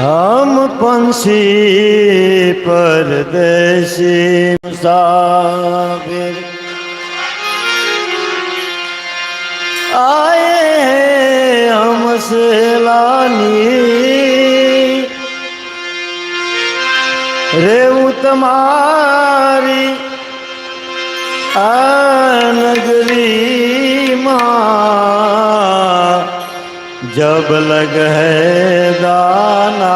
हम पंछी परदेसी मुसाफिर आए हैं हमसे लानी रेऊ तुम्हारी आ नगरी माँ जब लग है दाना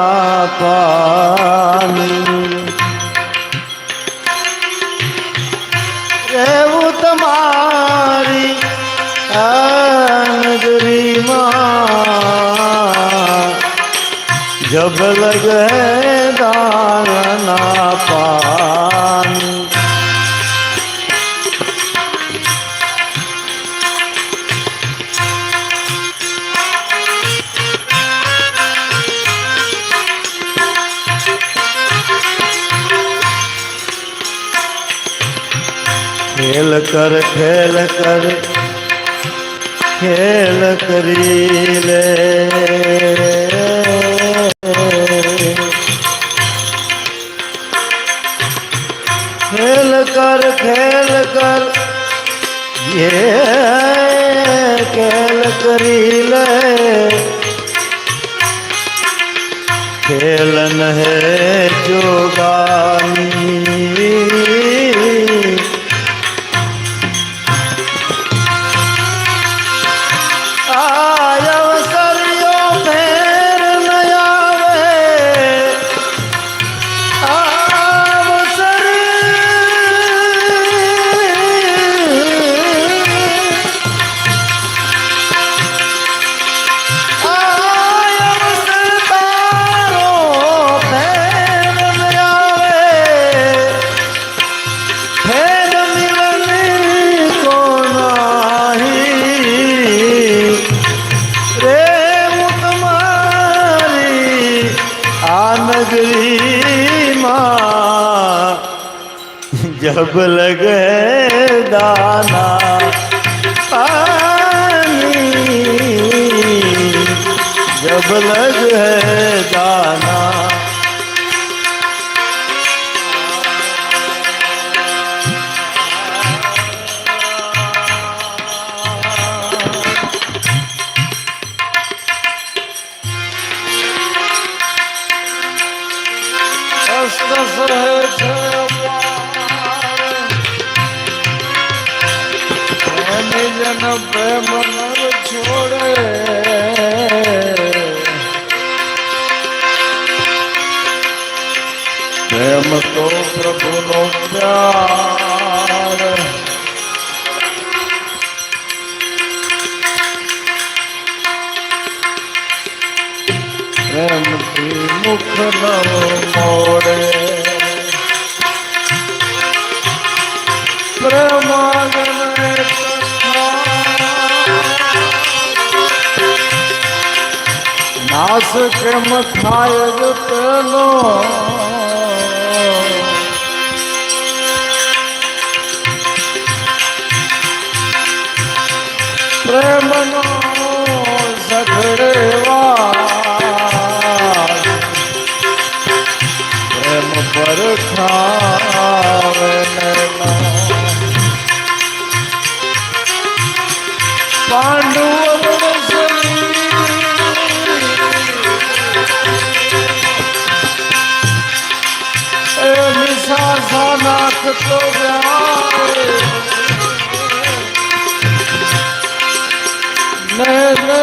पानी। ખેલ કર ખેલ કર ખેલ કરી લે. लग પ્રેમી છોડે. પ્રેમ તો પ્યાર. કેમ થાય જ તેનો. પ્રેમનો સઘળેવા પ્રેમ પર ખાવે સાનાથ તો વ્યારે ને ને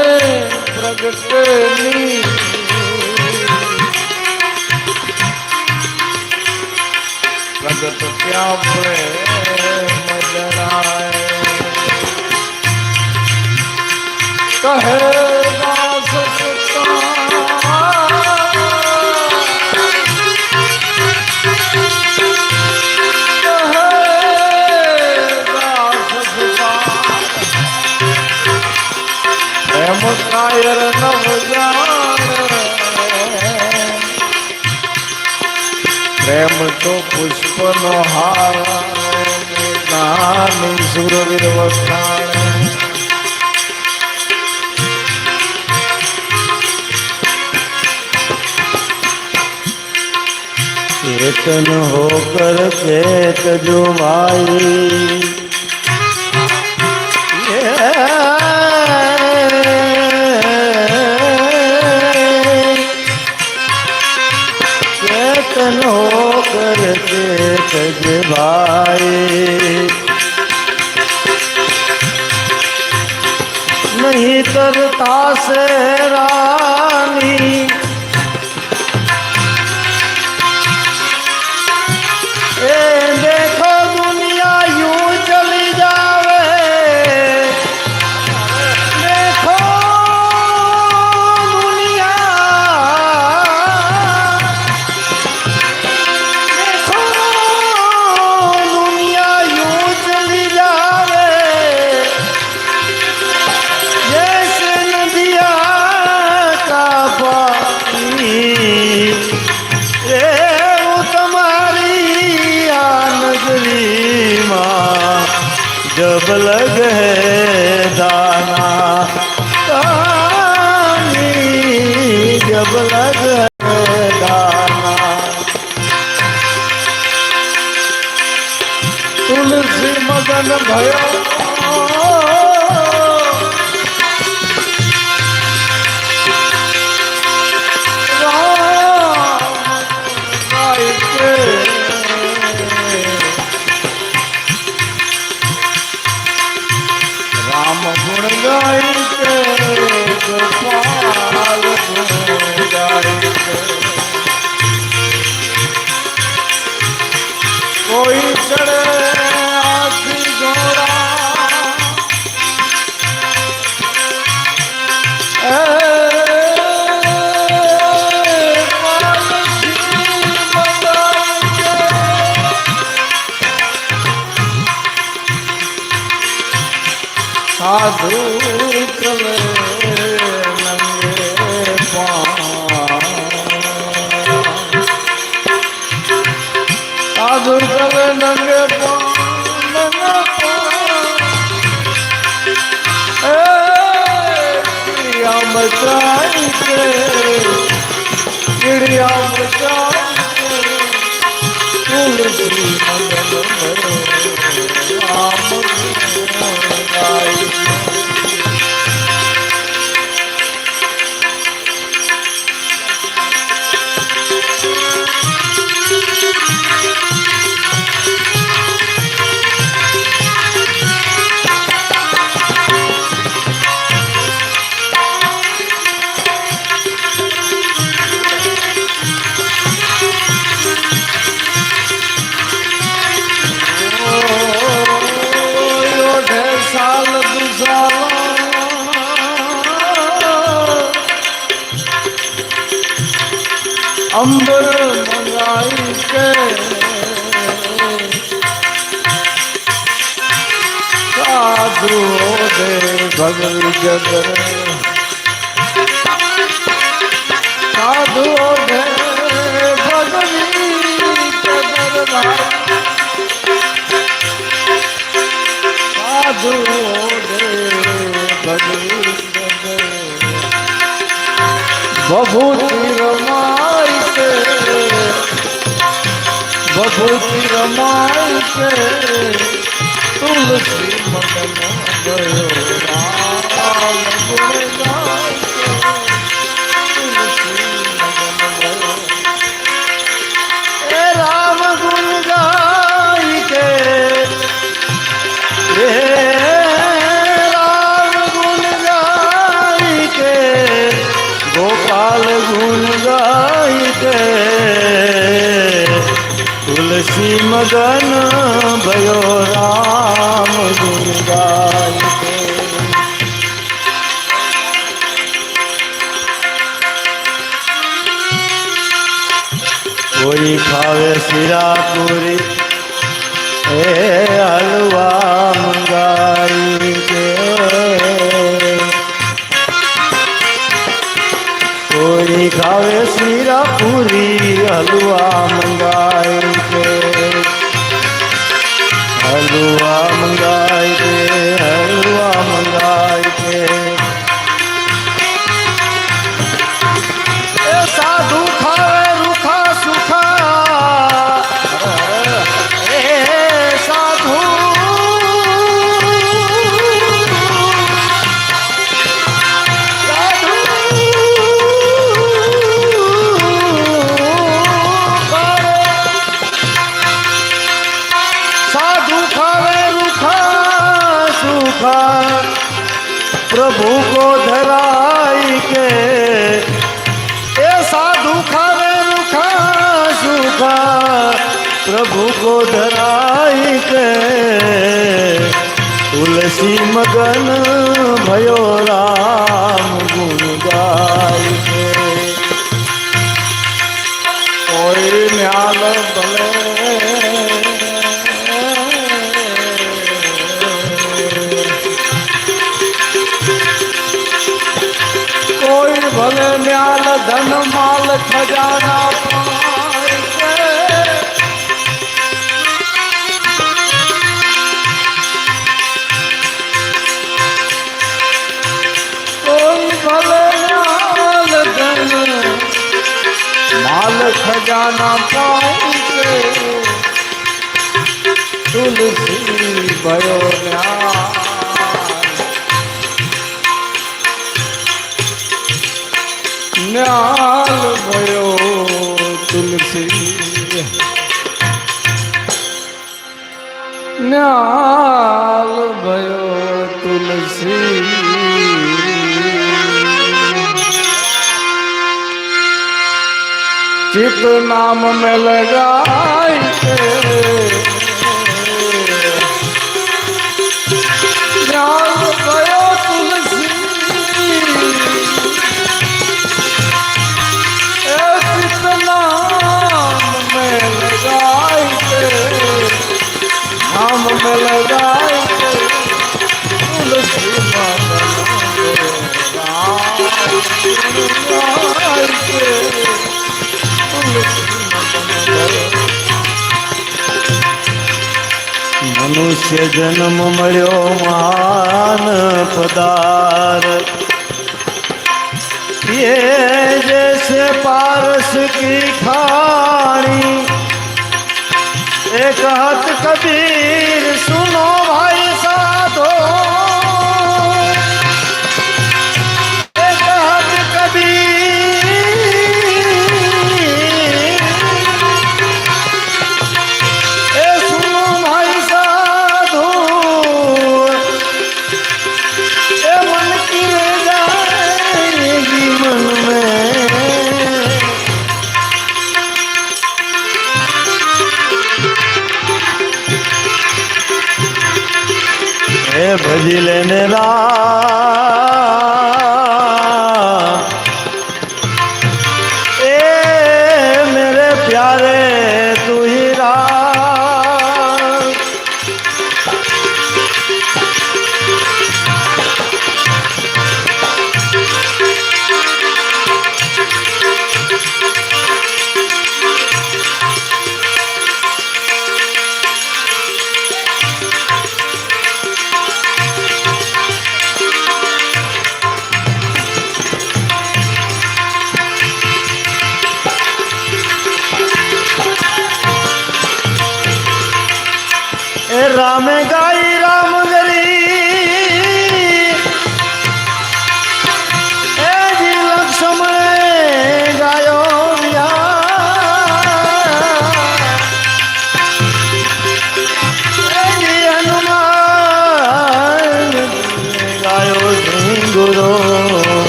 પ્રગટ ત્યાં પ્રેમ કહે प्रेम तो पुष्प नो हार सुर चेतन होकर चेत जो माई सजवाए नहीं तरता से रा जब लग है दाना तुलसी मगन भयो સાધુ સાધુ ચલે નંગે અંબર મંગાઈ છે સાધુ દે ભગલ જગર સાધુ દે ભગવી સાધુ દે ભગવી જગર બભૂતિ રમાય છે. તુલસી મગન ગયો. તુલસી મગન ભયો રામ ગુણ ગાય કે કોઈ ખાવે શીરા પૂરી એ હલવા મંગાઈ કે કોઈ ખાવે શીરા ભલે મ્યાલ ધન માલ ખજાના માલ ખજાના પા नाल भयो तुलसी नाल भयो तुलसी नाम में लगा મનુષ્ય જન્મ મળ્યો મહાન પદાર. એ જૈસે પારસ કી ખાણી એક હાથ કબીર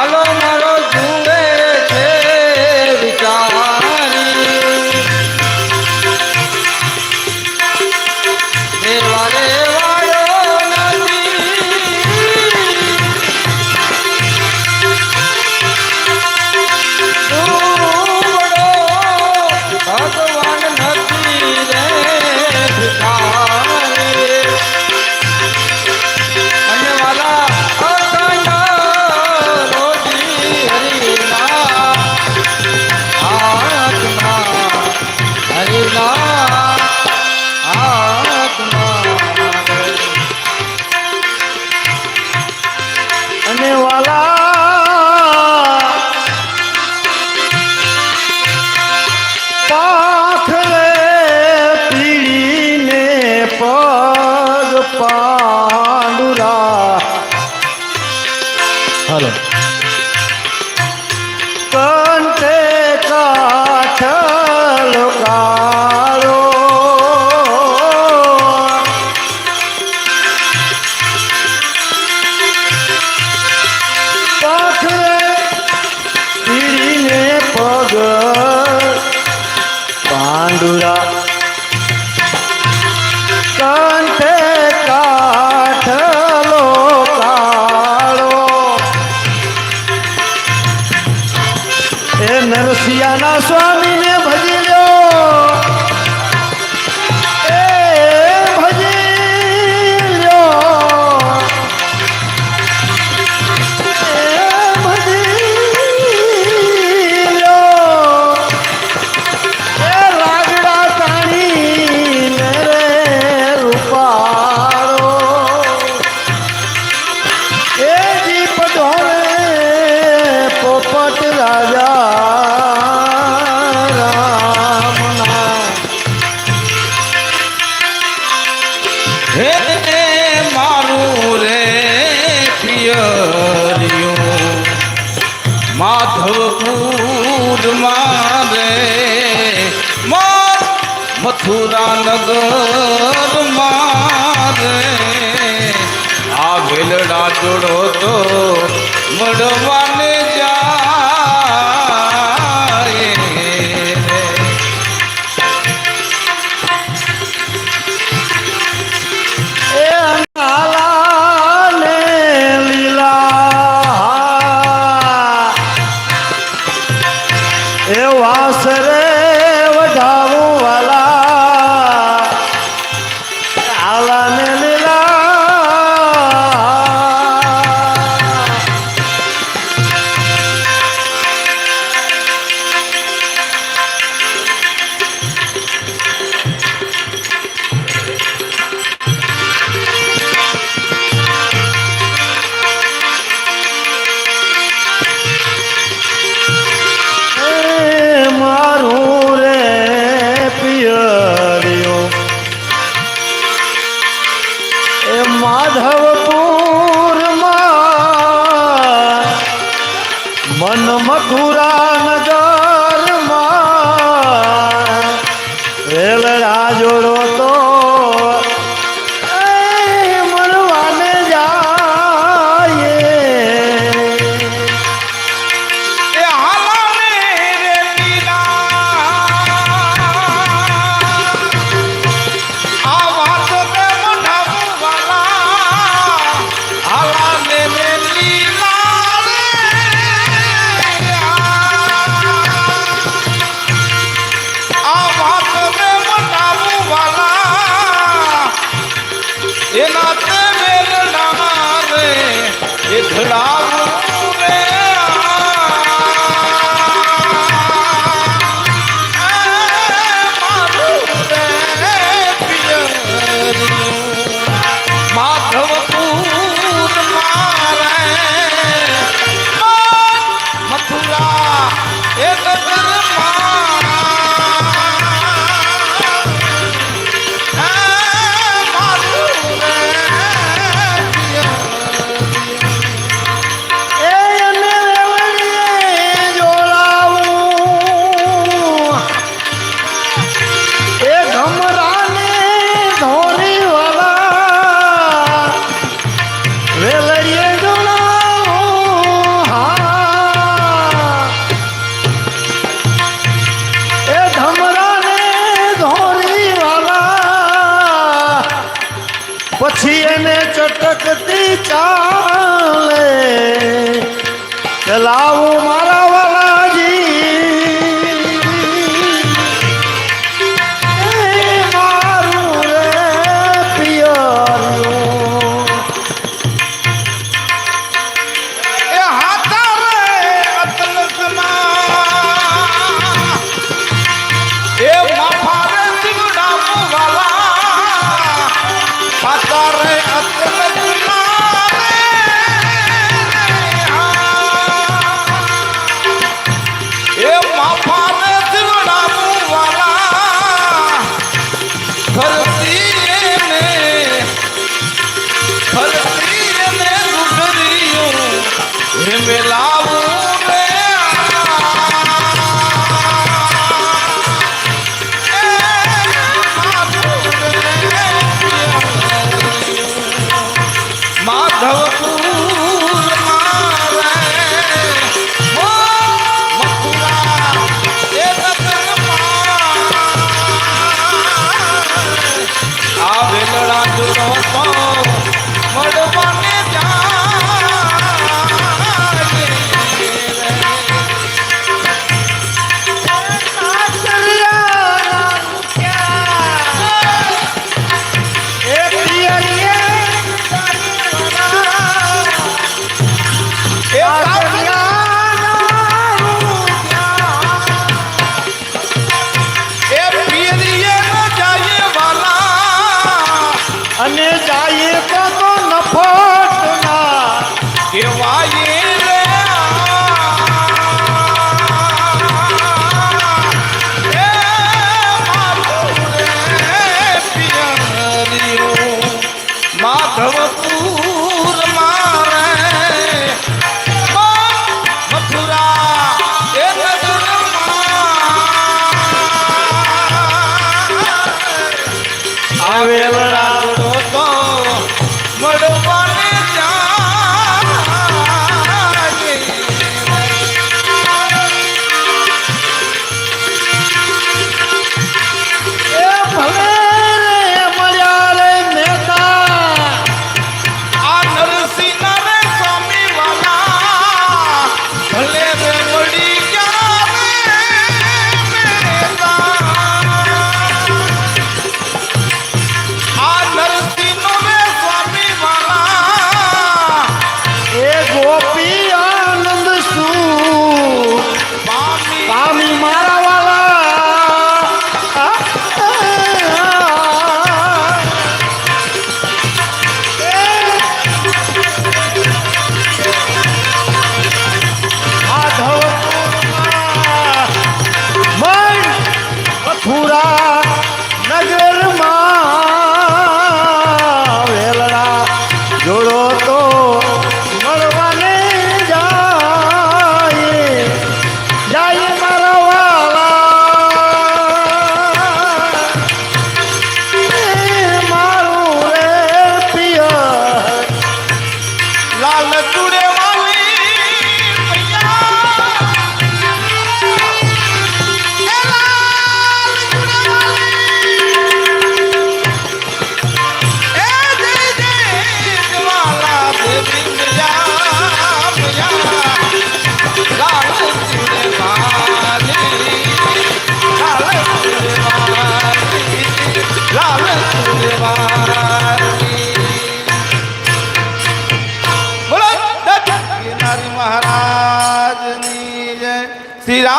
વાલો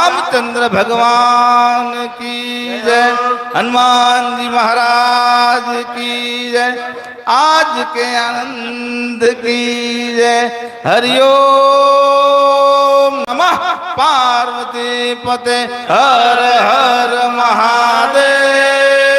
रामचंद्र भगवान की जय, हनुमान जी महाराज की जय, आज के आनंद की जय। हरिओ नमः पार्वती पते, हर हर महादेव।